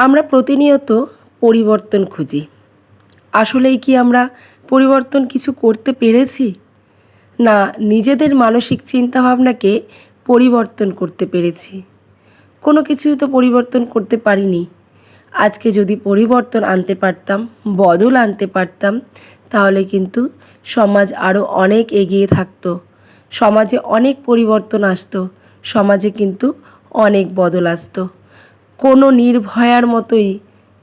আমরা প্রতিনিয়ত পরিবর্তন খুঁজি। আসলেই কি আমরা পরিবর্তন কিছু করতে পেরেছি? না, নিজেদের মানসিক চিন্তাভাবনাকে পরিবর্তন করতে পেরেছি। কোনো কিছুই তো পরিবর্তন করতে পারিনি। আজকে যদি পরিবর্তন আনতে পারতাম, বদল আনতে পারতাম, তাহলে কিন্তু সমাজ আরও অনেক এগিয়ে থাকতো। সমাজে অনেক পরিবর্তন আসতো। সমাজে কিন্তু অনেক বদল আসতো। কোনো নির্ভয়ার মতোই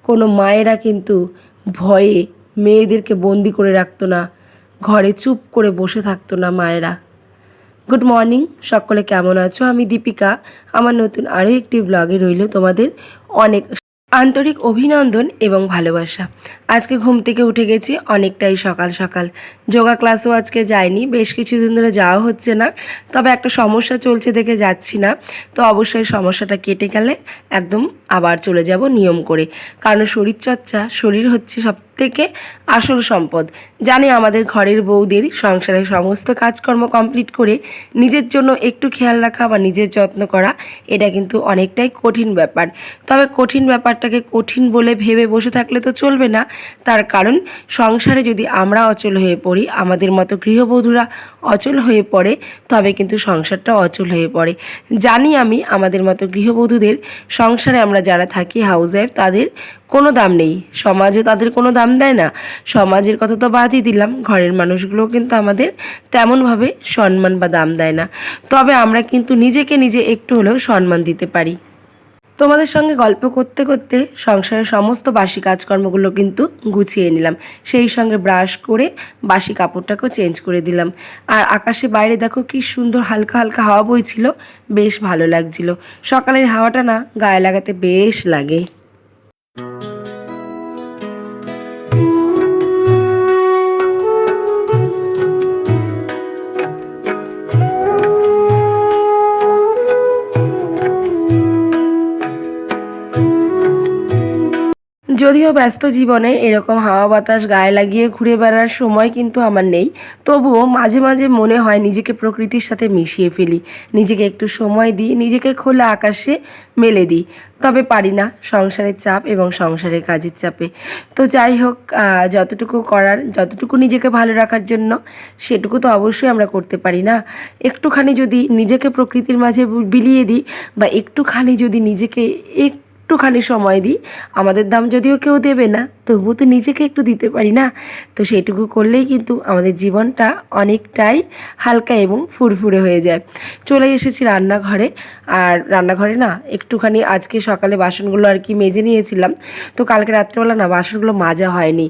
কোনো মায়েরা কিন্তু ভয়ে মেয়েদেরকে বন্দি করে রাখতো না, ঘরে চুপ করে বসে থাকতো না মায়েরা। গুড মর্নিং, সকলে কেমন আছো? আমি দীপিকা। আমার নতুন আরও একটি ব্লগে রইল তোমাদের অনেক আন্তরিক অভিনন্দন এবং ভালোবাসা। আজকে ঘুম থেকে উঠে গেছি অনেকটাই সকাল সকাল। যোগা ক্লাসও আজকে যায়নি বেশ কিছুদিন ধরে যাওয়া হচ্ছে না, তবে একটা সমস্যা চলছে দেখে যাচ্ছি না। তো অবশ্যই সমস্যাটা কেটে গেলে একদম আবার চলে যাব নিয়ম করে। কারণ শরীরচর্চা, শরীর হচ্ছে সব থেকে আসল সম্পদ। জানে আমাদের ঘরের বউদের সংসারের সমস্ত কাজকর্ম কমপ্লিট করে নিজের জন্য একটু খেয়াল রাখা বা নিজের যত্ন করা, এটা কিন্তু অনেকটাই কঠিন ব্যাপার। তবে কঠিন ব্যাপারটাকে কঠিন বলে ভেবে বসে থাকলে তো চলবে না। তার কারণ, সংসারে যদি আমরা অচল হয়ে পড়ি, আমাদের মতো গৃহবধূরা অচল হয়ে পড়ে, তবে কিন্তু সংসারটা অচল হয়ে পড়ে। জানি আমি আমাদের মতো গৃহবধূদের সংসারে আমরা যারা থাকি হাউস ওয়াইফ তাদের কোনো দাম নেই। সমাজও তাদের কোনো দাম দেয় না। সমাজের কথা তো বাদই দিলাম। ঘরের মানুষগুলোও কিন্তু আমাদের তেমনভাবে সম্মান বা দাম দেয় না। তবে আমরা কিন্তু নিজেকে নিজে একটু হলেও সম্মান দিতে পারি। তোমাদের সঙ্গে গল্প করতে করতে সংসারের সমস্ত বাসি কাজকর্মগুলো কিন্তু গুছিয়ে নিলাম। সেই সঙ্গে ব্রাশ করে বাসি কাপড়টাকেও চেঞ্জ করে দিলাম। আর আকাশে বাইরে দেখো কি সুন্দর হালকা হালকা হাওয়া বইছিল, বেশ ভালো লাগছিল। সকালের হাওয়াটা না গায়ে লাগাতে বেশ লাগে। যদিও ব্যস্ত জীবনে এরকম হাওয়া বাতাস গায়ে লাগিয়ে ঘুরে বেড়ার সময় কিন্তু আমার নেই। তবুও মাঝে মাঝে মনে হয় নিজেকে প্রকৃতির সাথে মিশিয়ে ফেলি। নিজেকে একটু সময় দিই, নিজেকে খোলা আকাশে মেলে দিই। তবে পারি না সংসারের চাপ এবং সংসারের কাজের চাপে। তো যাই হোক যতটুকু করার, যতটুকু নিজেকে ভালো রাখার জন্য, সেটুকু তো অবশ্যই আমরা করতে পারি না। একটুখানি যদি নিজেকে প্রকৃতির মাঝে বিলিয়ে দিই বা একটুখানি যদি নিজেকে এক একটুখানি সময় দিই। আমাদের দাম যদিও কেউ দেবে না, তবুও তো নিজেকে একটু দিতে পারি না। তো সেটুকু করলেই কিন্তু আমাদের জীবনটা অনেকটাই হালকা এবং ফুরফুরে হয়ে যায়। চলে এসেছি রান্নাঘরে। আর রান্নাঘরে না, একটুখানি আজকে সকালে বাসনগুলো আর কি মেজে নিয়েছিলাম। তো কালকে রাত্রেবেলা না, বাসনগুলো মাজা হয়নি।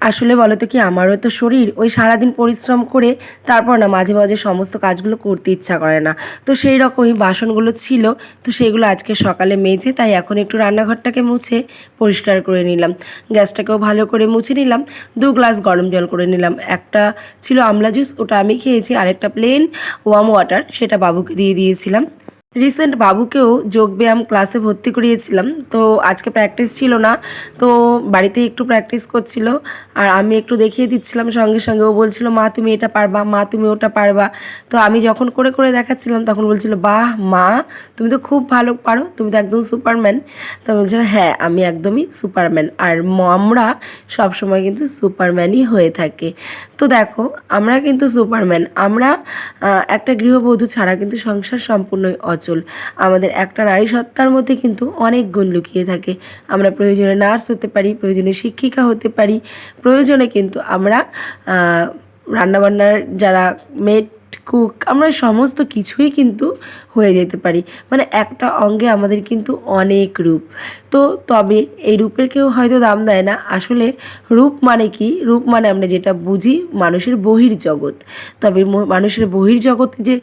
আসলে বলো তো কি, আমারও তো শরীর, ওই সারাদিন পরিশ্রম করে তারপর না মাঝে মাঝে সমস্ত কাজগুলো করতে ইচ্ছা করে না। তো সেই রকমই বাসনগুলো ছিল, তো সেগুলো আজকে সকালে মেজে তাই এখন একটু রান্নাঘরটাকে মুছে পরিষ্কার করে নিলাম। গ্যাসটাকেও ভালো করে মুছে নিলাম, দু গ্লাস গরম জল করে নিলাম। একটা ছিল আমলা জুস, ওটা আমি খেয়েছি, আরেকটা প্লেন ওয়াম ওয়াটার, সেটা বাবুকে দিয়ে দিয়েছিলাম। রিসেন্ট বাবুকেও যোগব্যায়াম ক্লাসে ভর্তি করিয়েছিলাম। তো আজকে প্র্যাকটিস ছিল না, তো বাড়িতে একটু প্র্যাকটিস করছিল। আর আমি একটু দেখিয়ে দিচ্ছিলাম সঙ্গে সঙ্গে। ও বলছিল, মা, তুমি এটা পারবা, মা, তুমি ওটা পারবা। তো আমি যখন করে করে দেখাচ্ছিলাম, তখন বলছিল, বাহ, মা, তুমি তো খুব ভালো পারো, তুমি তো একদম সুপারম্যান তো আমি বলছিলাম হ্যাঁ আমি একদমই সুপারম্যান আর আমরা সবসময় কিন্তু সুপারম্যানই হয়ে থাকে। তো দেখো, আমরা কিন্তু সুপারম্যান আমরা একটা গৃহবধূ ছাড়া কিন্তু সংসার সম্পূর্ণই অচল। আমাদের একটা নারী সত্তার মধ্যে কিন্তু অনেক গুণ লুকিয়ে থাকে। আমরা প্রয়োজনে নার্স হতে পারি, প্রয়োজনে শিক্ষিকা হতে পারি, প্রয়োজনে কিন্তু আমরা রান্নাবান্নার যারা মেড কুক, আমরা সমস্ত কিছুই কিন্তু হয়ে যেতে পারি। মানে একটা অঙ্গে আমাদের কিন্তু অনেক রূপ। তো তবে এই রূপের কেউ হয়তো দাম দেয় না। আসলে রূপ মানে কি? রূপ মানে আমরা যেটা বুঝি মানুষের বহির জগৎ তবে মানুষের বহির জগতে যে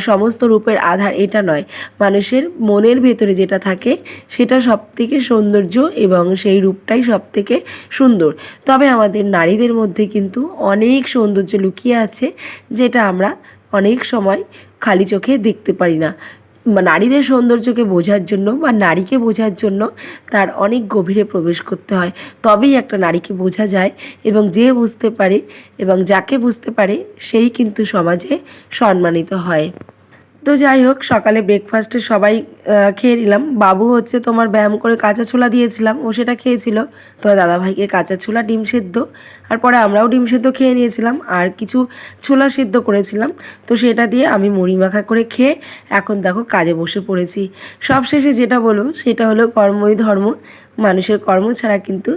সমস্ত রূপের আধার এটা নয়। মানুষের মনের ভেতরে যেটা থাকে সেটা সব থেকে সৌন্দর্য এবং সেই রূপটাই সব থেকে সুন্দর। তবে আমাদের নারীদের মধ্যে কিন্তু অনেক সৌন্দর্য লুকিয়ে আছে যেটা আমরা অনেক সময় খালি চোখে দেখতে পারি না। নারীদের সৌন্দর্যকে বোঝার জন্য বা নারীকে বোঝার জন্য তার অনেক গভীরে প্রবেশ করতে হয়। তবেই একটা নারীকে বোঝা যায় এবং যে বুঝতে পারে এবং যাকে বুঝতে পারে, সেই কিন্তু সমাজে সম্মানিত হয়। তো যাই হোক, সকালে ব্রেকফাস্টে সবাই খেয়ে নিলাম। বাবু হচ্ছে তোমার ব্যায়াম করে কাঁচা ছোলা দিয়েছিলাম, ও সেটা খেয়েছিল। তো দাদাভাইকে কাঁচা ছোলা, ডিম সেদ্ধ। আর পরে আমরাও ডিম সেদ্ধ খেয়ে নিয়েছিলাম, আর কিছু ছোলা সেদ্ধ করেছিলাম। তো সেটা দিয়ে আমি মুড়ি মাখা করে খেয়ে এখন দেখো কাজে বসে পড়েছি। সবশেষে যেটা বলো, সেটা হলো কর্মই ধর্ম। মানুষের কর্ম ছাড়া কিন্তু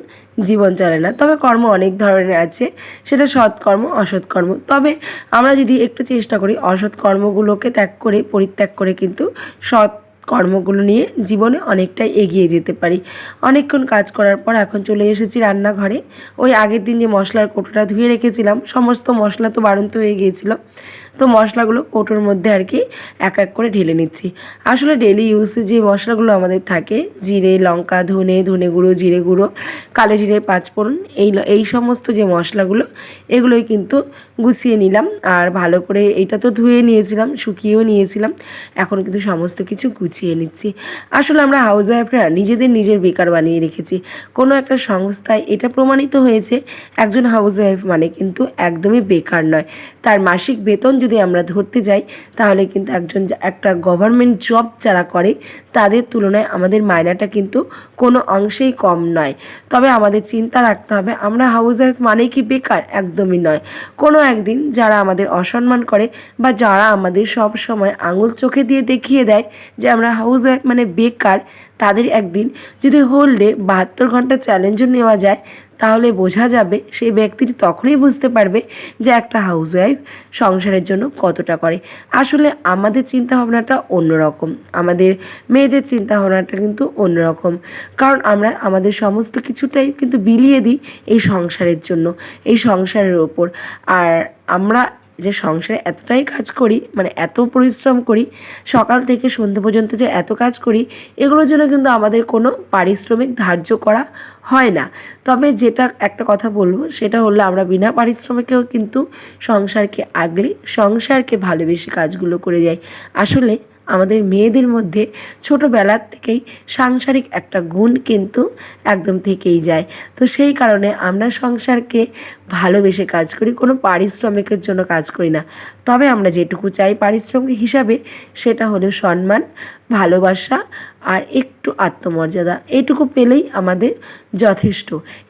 জীবন চলে না। তবে কর্ম অনেক ধরনের আছে। সেটা সৎকর্ম অসৎকর্ম তবে আমরা যদি একটু চেষ্টা করি অসৎ কর্মগুলোকে ত্যাগ করে, পরিত্যাগ করে কিন্তু সৎ কর্মগুলো নিয়ে জীবনে অনেকটাই এগিয়ে যেতে পারি। অনেকক্ষণ কাজ করার পর এখন চলে এসেছি রান্নাঘরে। ওই আগের দিন যে মশলার কোটোটা ধুয়ে রেখেছিলাম, সমস্ত মশলা তো বাড়ন্ত হয়ে গিয়েছিল। তো মশলাগুলো কৌটোর মধ্যে আর কি এক এক করে ঢেলে নিচ্ছি। আসলে ডেলি ইউজে যে মশলাগুলো আমাদের থাকে, জিরে, লঙ্কা, ধনে ধনে গুঁড়ো, জিরে গুঁড়ো, কালো জিরে, পাঁচফোড়ন, এই এই সমস্ত যে মশলাগুলো, এগুলোই কিন্তু গুছিয়ে নিলাম। আর ভালো করে এটা তো ধুয়ে নিয়েছিলাম, শুকিয়েও নিয়েছিলাম। এখন কিন্তু সমস্ত কিছু গুছিয়ে নিচ্ছি। আসলে আমরা হাউস ওয়াইফরা নিজেদের নিজের বেকার বানিয়ে রেখেছি। কোনো একটা সংস্থায় এটা প্রমাণিত হয়েছে, একজন হাউস ওয়াইফ মানে কিন্তু একদমই বেকার নয়। তার মাসিক বেতন যদি আমরা ধরতে যাই, তাহলে কিন্তু একজন একটা গভর্নমেন্ট জব যারা করে তাদের তুলনায় আমাদের মায়নাটা কিন্তু কোনো অংশেই কম নয়। তবে আমাদের চিন্তা রাখতে হবে, আমরা হাউস ওয়াইফ মানেই কি বেকার? একদমই নয়। কোনো একদিন যারা আমাদের অসম্মান করে বা যারা আমাদের সব সময় আঙুল চোখে দিয়ে দেখিয়ে দেয় যে আমরা হাউস ওয়াইফ মানে বেকার তাদের একদিন যদি হোল ডে বাহাত্তর ঘণ্টা চ্যালেঞ্জও নেওয়া যায়, তাহলে বোঝা যাবে সেই ব্যক্তিটি তখনই বুঝতে পারবে যে একটা হাউসওয়াইফ সংসারের জন্য কতটা করে। আসলে আমাদের চিন্তাভাবনাটা অন্যরকম, আমাদের মেয়েদের চিন্তাভাবনাটা কিন্তু অন্যরকম। কারণ আমরা আমাদের সমস্ত কিছুটাই কিন্তু বিলিয়ে দিই এই সংসারের জন্য, এই সংসারের ওপর। আর আমরা যে সংসারে এতটাই কাজ করি মানে এত পরিশ্রম করি, সকাল থেকে সন্ধ্যে পর্যন্ত যে এত কাজ করি, এগুলোর জন্য কিন্তু আমাদের কোনো পারিশ্রমিক ধার্য করা হয় না। তবে যেটা একটা কথা বলব, সেটা হলো আমরা বিনা পারিশ্রমিকেও কিন্তু সংসারকে আগলে, সংসারকে ভালোবেসে কাজগুলো করে যাই। আসলে আমাদের মেয়েদের মধ্যে ছোটোবেলার থেকেই সাংসারিক একটা গুণ কিন্তু একদম থেকেই যায়। তো সেই কারণে আমরা সংসারকে ভালোবেসে কাজ করি, কোনো পারিশ্রমিকের জন্য কাজ করি না। তবে আমরা যেটুকু চাই পারিশ্রমিক হিসাবে, সেটা হলো সম্মান, ভালোবাসা আর একটু আত্মমর্যাদা। এইটুকু পেলেই আমাদের যথেষ্ট।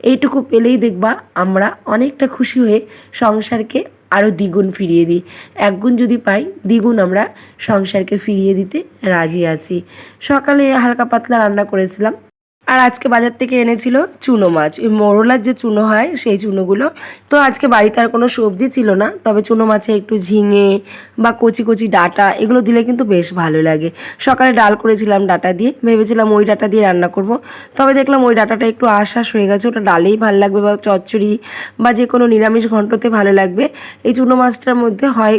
এইটুকু পেলেই দেখবা আমরা অনেকটা খুশি হয়ে সংসারকে আরও দ্বিগুণ ফিরিয়ে দিই। একগুণ যদি পাই, দ্বিগুণ আমরা সংসারকে ফিরিয়ে দিতে রাজি আছি। সকালে হালকা পাতলা রান্না করেছিলাম। আর আজকে বাজার থেকে এনেছিল চুনো মাছ। ওই মোরলার যে চুনো হয়, সেই চুনোগুলো। তো আজকে বাড়িতে আর কোনো সবজি ছিল না, তবে চুনো মাছে একটু ঝিঙে বা কচি কচি ডাটা, এগুলো দিলে কিন্তু বেশ ভালো লাগে। সকালে ডাল করেছিলাম ডাটা দিয়ে, ভেবেছিলাম ওই ডাটা দিয়ে রান্না করব। তবে দেখলাম ওই ডাটাটা একটু আশাস হয়ে গেছে, ওটা ডালেই ভালো লাগবে বা চচ্চড়ি বা যে কোনো নিরামিষ ঘন্টতে ভালো লাগবে। এই চুনো মাছটার মধ্যে হয়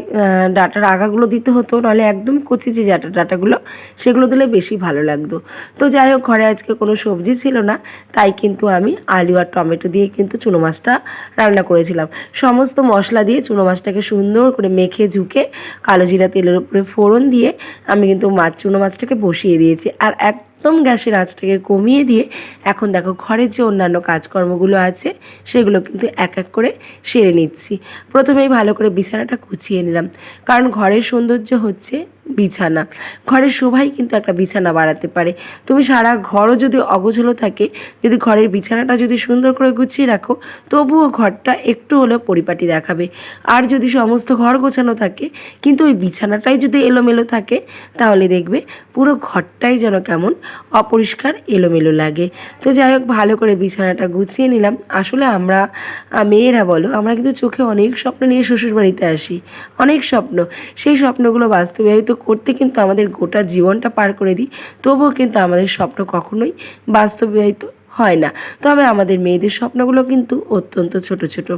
ডাটার আগাগুলো দিতে হতো, নাহলে একদম কচি যে ডাটা ডাটাগুলো, সেগুলো দিলে বেশি ভালো লাগতো। তো যাই হোক, ঘরে আজকে কোনো সবজি ছিল না, তাই কিন্তু আমি আলু আর টমেটো দিয়ে কিন্তু চুনো মাছটা রান্না করেছিলাম। সমস্ত মশলা দিয়ে চুনো মাছটাকে সুন্দর করে মেখে ঝুঁকে কালো জিরা তেলের উপরে ফোড়ন দিয়ে আমি কিন্তু মাছ চুনো মাছটাকে বসিয়ে দিয়েছি। আর এক একদম গ্যাসের আঁচটাকে কমিয়ে দিয়ে এখন দেখো ঘরের যে অন্যান্য কাজকর্মগুলো আছে, সেগুলো কিন্তু এক এক করে সেরে নিচ্ছি। প্রথমেই ভালো করে বিছানাটা গুছিয়ে নিলাম। কারণ ঘরের সৌন্দর্য হচ্ছে বিছানা। ঘরের শোভাই কিন্তু একটা বিছানা বাড়াতে পারে। তুমি সারা ঘরও যদি অগোছলো থাকে, যদি ঘরের বিছানাটা যদি সুন্দর করে গুছিয়ে রাখো, তবুও ঘরটা একটু হলেও পরিপাটি দেখাবে। আর যদি সমস্ত ঘর গোছানো থাকে, কিন্তু ওই বিছানাটাই যদি এলোমেলো থাকে, তাহলে দেখবে পুরো ঘরটাই যেন কেমন অপরিষ্কার এলোমেলো লাগে। তো যাই হোক, ভালো করে বিছানাটা গুছিয়ে নিলাম। আসলে আমরা মেয়েরা বলো, আমরা কিন্তু চোখে অনেক স্বপ্ন নিয়ে শ্বশুরবাড়িতে আসি। অনেক স্বপ্ন। সেই স্বপ্নগুলো বাস্তবায়িত করতে কিন্তু আমাদের গোটা জীবনটা পার করে দিই। তবুও কিন্তু আমাদের স্বপ্ন কখনোই বাস্তবায়িত হয় না। তবে আমাদের মেয়েদের স্বপ্নগুলো কিন্তু অত্যন্ত ছোট ছোট।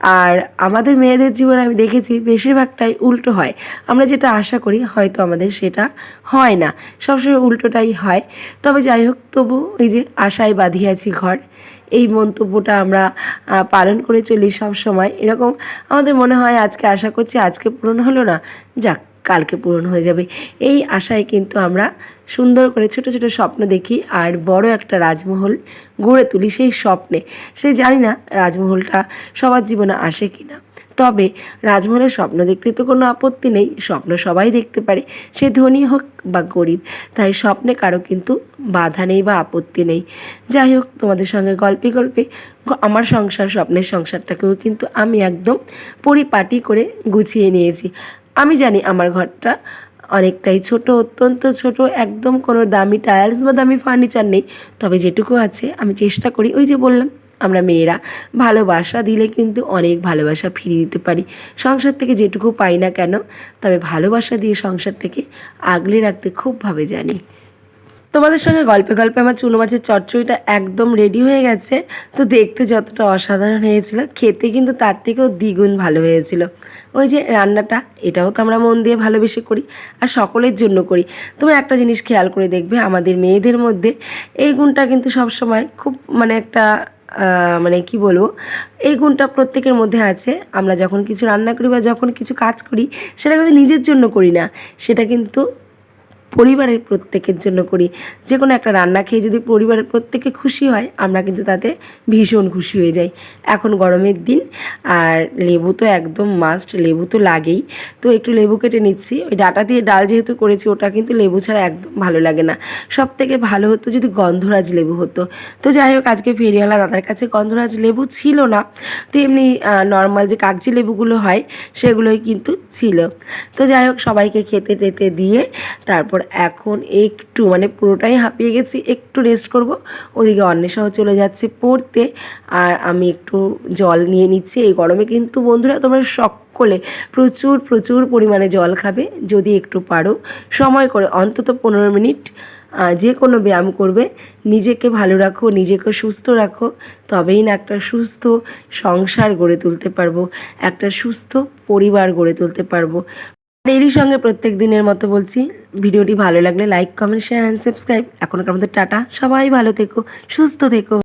আর আমাদের মেয়েদের জীবনে আমি দেখেছি বেশিরভাগটাই উল্টো হয়। আমরা যেটা আশা করি হয়তো আমাদের সেটা হয় না। সবসময় উল্টোটাই হয়। তবে যাই হোক, তবু ওই যে আশায় বাঁধিয়াছি ঘর, এই মন্তব্যটা আমরা পালন করে চলি সব সময় এরকম আমাদের মনে হয় আজকে আশা করছি আজকে পূরণ হলো না। যাক। কালকে পূরণ হয়ে যাবে। এই আশায় কিন্তু আমরা সুন্দর করে ছোট ছোট স্বপ্ন দেখি আর বড় একটা রাজমহল গড়ে তুলি সেই স্বপ্নে। সে জানি না রাজমহলটা সবার জীবনে আসে কি না তবে রাজমহলের স্বপ্ন দেখতে তো কোনো আপত্তি নেই, স্বপ্ন সবাই দেখতে পারে, সে ধনী হোক বা গরিব। তাই স্বপ্নে কারও কিন্তু বাধা নেই বা আপত্তি নেই। যাই হোক, তোমাদের সঙ্গে গল্পে গল্পে আমার সংসার, স্বপ্নের সংসারটাকেও কিন্তু আমি একদম পরিপাটি করে গুছিয়ে নিয়েছি। আমি জানি আমার ঘরটা অনেকটাই ছোট, অত্যন্ত ছোট, একদম কোনো দামি টাইলস বা দামি ফার্নিচার নেই। তবে যেটুকু আছে, আমি চেষ্টা করি, ওই যে বললাম, আমরা মেয়েরা ভালোবাসা দিলে কিন্তু অনেক ভালোবাসা ফিরিয়ে দিতে পারি। সংসার থেকে যেটুকু পাই না কেন, তবে ভালোবাসা দিয়ে সংসারটাকে আগলে রাখতে খুবভাবে জানি। তোমাদের সঙ্গে গল্পে গল্পে আমার চুনো মাছের চচ্চড়িটা একদম রেডি হয়ে গেছে। তো দেখতে যতটা অসাধারণ হয়েছিল, খেতে কিন্তু তার থেকেও দ্বিগুণ ভালো হয়েছিল। ওই যে রান্নাটা, এটাও তো আমরা মন দিয়ে ভালোবেসে করি আর সকলের জন্য করি। তুমি একটা জিনিস খেয়াল করে দেখবে, আমাদের মেয়েদের মধ্যে এই গুণটা কিন্তু সবসময় খুব মানে একটা মানে কি বলব, এই গুণটা প্রত্যেকের মধ্যে আছে। আমরা যখন কিছু রান্না করি বা যখন কিছু কাজ করি, সেটা কিন্তু নিজের জন্য করি না। সেটা কিন্তু পরিবারের প্রত্যেকের জন্য করি। যে কোনো একটা রান্না খেয়ে যদি পরিবারের প্রত্যেকে খুশি হয়, আমরা কিন্তু তাতে ভীষণ খুশি হয়ে যাই। এখন গরমের দিন, আর লেবু তো একদম মাস্ট লেবু তো লাগেই। তো একটু লেবু কেটে নিচ্ছি। ওই ডাটা দিয়ে ডাল যেহেতু করেছি, ওটা কিন্তু লেবু ছাড়া একদম ভালো লাগে না। সব থেকে ভালো হতো যদি গন্ধরাজ লেবু হতো। তো যাই হোক, আজকে ফেরিওয়ালা দাদার কাছে গন্ধরাজ লেবু ছিল না। তো এমনি নর্মাল যে কাগজি লেবুগুলো হয়, সেগুলোই কিন্তু ছিল। তো যাই হোক, সবাইকে খেতে টেতে দিয়ে, তারপর এখন একটু মানে পুরোটাই হাঁপিয়ে গেছি, একটু রেস্ট করব। ওদিকে অন্বেষাও চলে যাচ্ছে পড়তে। আর আমি একটু জল নিয়ে নিচ্ছি। এই গরমে কিন্তু বন্ধুরা তোমরা সকলে প্রচুর প্রচুর পরিমাণে জল খাবে। যদি একটু পারো, সময় করে, অন্তত পনেরো মিনিট যে কোনো ব্যায়াম করবে। নিজেকে ভালো রাখো, নিজেকে সুস্থ রাখো। তবেই না একটা সুস্থ সংসার গড়ে তুলতে পারব, একটা সুস্থ পরিবার গড়ে তুলতে পারব। এরই সঙ্গে প্রত্যেক দিনের মতো বলছি, ভিডিওটি ভালো লাগলে like comment share and subscribe এখনকার মধ্যে টাটা। সবাই ভালো থেকো, সুস্থ থেকো।